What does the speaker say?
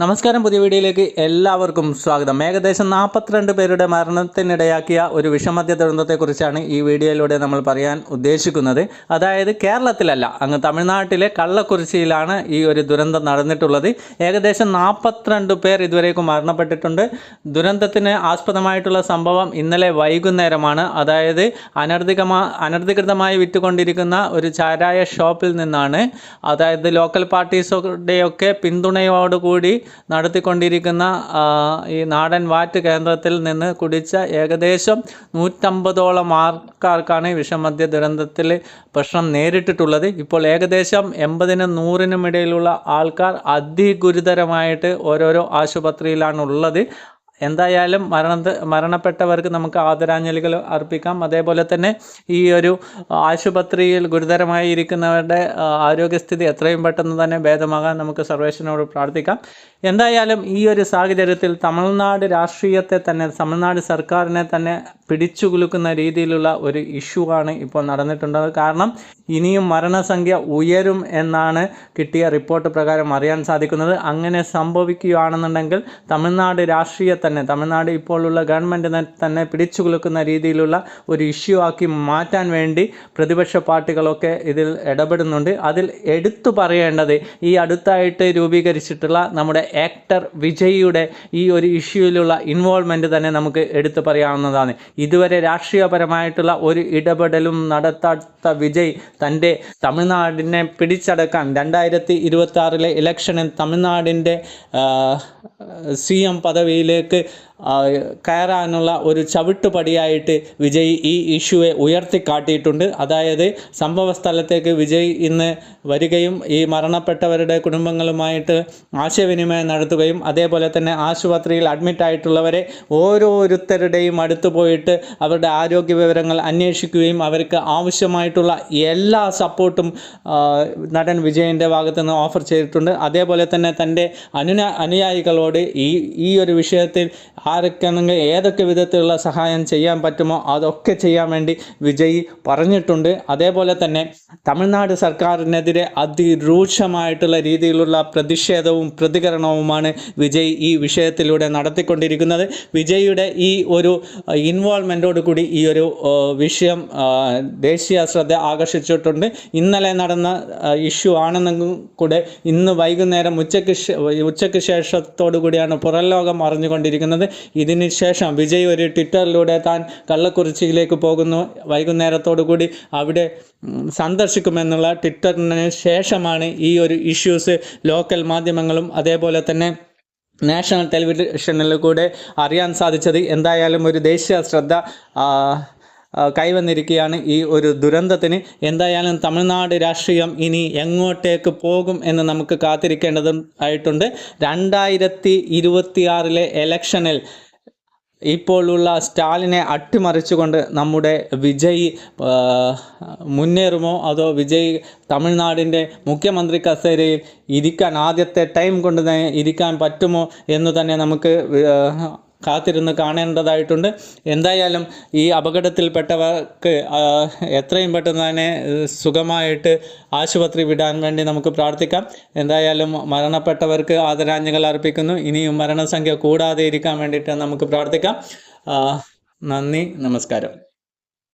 നമസ്കാരം പുതിയ വീഡിയോയിലേക്ക് എല്ലാവർക്കും സ്വാഗതം. ഏകദേശം നാൽപ്പത്തിരണ്ട് പേരുടെ മരണത്തിനിടയാക്കിയ ഒരു വിഷമദ്യ ദുരന്തത്തെക്കുറിച്ചാണ് ഈ വീഡിയോയിലൂടെ നമ്മൾ പറയാൻ ഉദ്ദേശിക്കുന്നത്. അതായത് കേരളത്തിലല്ല അങ്ങ് തമിഴ്നാട്ടിലെ കള്ളക്കുറിച്ചിയിലാണ് ഈ ഒരു ദുരന്തം നടന്നിട്ടുള്ളത്. ഏകദേശം നാൽപ്പത്തിരണ്ട് പേർ ഇതുവരേക്കും മരണപ്പെട്ടിട്ടുണ്ട്. ദുരന്തത്തിന് ആസ്പദമായിട്ടുള്ള സംഭവം ഇന്നലെ വൈകുന്നേരമാണ്. അതായത് അനർധികമാ അനധികൃതമായി വിറ്റുകൊണ്ടിരിക്കുന്ന ഒരു ചാരായ ഷോപ്പിൽ നിന്നാണ്. അതായത് ലോക്കൽ പാർട്ടീസുടെയൊക്കെ പിന്തുണയോടുകൂടി നടത്തിക്കൊണ്ടിരിക്കുന്ന ഈ നാടൻ വാറ്റ് കേന്ദ്രത്തിൽ നിന്ന് കുടിച്ച ഏകദേശം നൂറ്റമ്പതോളം ആൾക്കാർക്കാണ് വിഷമദ്യ ദുരന്തത്തിൽ പ്രശ്നം നേരിട്ടിട്ടുള്ളത്. ഇപ്പോൾ ഏകദേശം എൺപതിനും നൂറിനും ഇടയിലുള്ള ആൾക്കാർ അതിഗുരുതരമായിട്ട് ഓരോരോ ആശുപത്രിയിലാണ് ഉള്ളത് എന്തായാലും മരണ മരണപ്പെട്ടവർക്ക് നമുക്ക് ആദരാഞ്ജലികൾ അർപ്പിക്കാം. അതേപോലെ തന്നെ ഈ ഒരു ആശുപത്രിയിൽ ഗുരുതരമായി ഇരിക്കുന്നവരുടെ ആരോഗ്യസ്ഥിതി എത്രയും പെട്ടെന്ന് തന്നെ ഭേദമാകാൻ നമുക്ക് സർവേശ്വരനോട് പ്രാർത്ഥിക്കാം. എന്തായാലും ഈ ഒരു സാഹചര്യത്തിൽ തമിഴ്നാട് രാഷ്ട്രീയത്തെ തന്നെ തമിഴ്നാട് സർക്കാരിനെ തന്നെ പിടിച്ചു കുലുക്കുന്ന രീതിയിലുള്ള ഒരു ഇഷ്യൂ ആണ് ഇപ്പോൾ നടന്നിട്ടുള്ളത്. കാരണം ഇനിയും മരണസംഖ്യ ഉയരും എന്നാണ് കിട്ടിയ റിപ്പോർട്ട് പ്രകാരം അറിയാൻ സാധിക്കുന്നത്. അങ്ങനെ സംഭവിക്കുകയാണെന്നുണ്ടെങ്കിൽ തമിഴ്നാട് രാഷ്ട്രീയ തന്നെ തമിഴ്നാട് ഇപ്പോഴുള്ള ഗവൺമെന്റ് തന്നെ പിടിച്ചുകുലുക്കുന്ന രീതിയിലുള്ള ഒരു ഇഷ്യൂ ആക്കി മാറ്റാൻ വേണ്ടി പ്രതിപക്ഷ പാർട്ടികളൊക്കെ ഇതിൽ ഇടപെടുന്നുണ്ട്. അതിൽ എടുത്തു പറയേണ്ടത് ഈ അടുത്തായിട്ട് രൂപീകരിച്ചിട്ടുള്ള നമ്മുടെ ആക്ടർ വിജയിയുടെ ഈ ഒരു ഇഷ്യൂയിലുള്ള ഇൻവോൾവ്മെന്റ് തന്നെ നമുക്ക് എടുത്തു പറയാവുന്നതാണ്. ഇതുവരെ രാഷ്ട്രീയപരമായിട്ടുള്ള ഒരു ഇടപെടലും നടത്താത്ത വിജയ് തന്റെ തമിഴ്നാടിനെ പിടിച്ചടക്കാൻ രണ്ടായിരത്തി ഇരുപത്തി ആറിലെ ഇലക്ഷനിൽ തമിഴ്നാടിന്റെ സി എം പദവിയിലേക്ക് കയറാനുള്ള ഒരു ചവിട്ടുപടിയായിട്ട് വിജയ് ഈ ഇഷ്യൂവെ ഉയർത്തിക്കാട്ടിയിട്ടുണ്ട്. അതായത് സംഭവ സ്ഥലത്തേക്ക് വിജയ് ഇന്ന് വരികയും ഈ മരണപ്പെട്ടവരുടെ കുടുംബങ്ങളുമായിട്ട് ആശയവിനിമയം നടത്തുകയും അതേപോലെ തന്നെ ആശുപത്രിയിൽ അഡ്മിറ്റായിട്ടുള്ളവരെ ഓരോരുത്തരുടെയും അടുത്ത് പോയിട്ട് അവരുടെ ആരോഗ്യ വിവരങ്ങൾ അന്വേഷിക്കുകയും അവർക്ക് ആവശ്യമായിട്ടുള്ള എല്ലാ സപ്പോർട്ടും നടൻ വിജയന്റെ ഭാഗത്ത് നിന്ന് ഓഫർ ചെയ്തിട്ടുണ്ട്. അതേപോലെ തന്നെ തന്റെ അനുന അനുയായികളോട് ഈ ഈ ഒരു വിഷയത്തിൽ ആരൊക്കെയാണെങ്കിൽ ഏതൊക്കെ വിധത്തിലുള്ള സഹായം ചെയ്യാൻ പറ്റുമോ അതൊക്കെ ചെയ്യാൻ വേണ്ടി വിജയ് പറഞ്ഞിട്ടുണ്ട്. അതേപോലെ തന്നെ തമിഴ്നാട് സർക്കാരിനെതിരെ അതിരൂക്ഷമായിട്ടുള്ള രീതിയിലുള്ള പ്രതിഷേധവും പ്രതികരണവുമാണ് വിജയ് ഈ വിഷയത്തിലൂടെ നടത്തിക്കൊണ്ടിരിക്കുന്നത്. വിജയുടെ ഈ ഒരു ഇൻവോൾവ്മെന്റോട് കൂടി ഈ ഒരു വിഷയം ദേശീയ ശ്രദ്ധ ആകർഷിച്ചിട്ടുണ്ട്. ഇന്നലെ നടന്ന ഇഷ്യൂ ആണെന്നും കൂടെ ഇന്ന് വൈകുന്നേരം ഉച്ചയ്ക്ക് ഉച്ചയ്ക്ക് ശേഷത്തോടു കൂടിയാണ് പുറം ലോകം അറിഞ്ഞുകൊണ്ടിരിക്കുന്നത്. ഇതിന് ശേഷം വിജയ് ഒരു ട്വിറ്ററിലൂടെ താൻ കള്ളക്കുറിച്ചിയിലേക്ക് പോകുന്നു. വൈകുന്നേരത്തോടു കൂടി അവിടെ സന്ദർശിക്കുമെന്നുള്ള ട്വിറ്ററിന് ശേഷമാണ് ഈ ഒരു ഇഷ്യൂസ് ലോക്കൽ മാധ്യമങ്ങളും അതേപോലെ തന്നെ നാഷണൽ ടെലിവിഷനിൽ കൂടെ അറിയാൻ സാധിച്ചത്. എന്തായാലും ഒരു ദേശീയ ശ്രദ്ധ കൈവന്നിരിക്കുകയാണ് ഈ ഒരു ദുരന്തത്തിന്. എന്തായാലും തമിഴ്നാട് രാഷ്ട്രീയം ഇനി എങ്ങോട്ടേക്ക് പോകും എന്ന് നമുക്ക് കാത്തിരിക്കേണ്ടതും ആയിട്ടുണ്ട്. രണ്ടായിരത്തി ഇരുപത്തിയാറിലെ എലക്ഷനിൽ ഇപ്പോഴുള്ള സ്റ്റാലിനെ അട്ടിമറിച്ചുകൊണ്ട് നമ്മുടെ വിജയ് മുന്നേറുമോ? അതോ വിജയ് തമിഴ്നാടിന്റെ മുഖ്യമന്ത്രി കസേരയിൽ ഇരിക്കാൻ ആദ്യത്തെ ടൈം കൊണ്ട് തന്നെ ഇരിക്കാൻ പറ്റുമോ എന്ന് തന്നെ നമുക്ക് കാത്തിരുന്ന് കാണേണ്ടതായിട്ടുണ്ട്. എന്തായാലും ഈ അപകടത്തിൽപ്പെട്ടവർക്ക് എത്രയും പെട്ടെന്ന് തന്നെ സുഖമായിട്ട് ആശുപത്രി വിടാൻ വേണ്ടി നമുക്ക് പ്രാർത്ഥിക്കാം. എന്തായാലും മരണപ്പെട്ടവർക്ക് ആദരാഞ്ജലികൾ അർപ്പിക്കുന്നു. ഇനിയും മരണസംഖ്യ കൂടാതെ ഇരിക്കാൻ വേണ്ടിയിട്ട് നമുക്ക് പ്രാർത്ഥിക്കാം. നന്ദി നമസ്കാരം.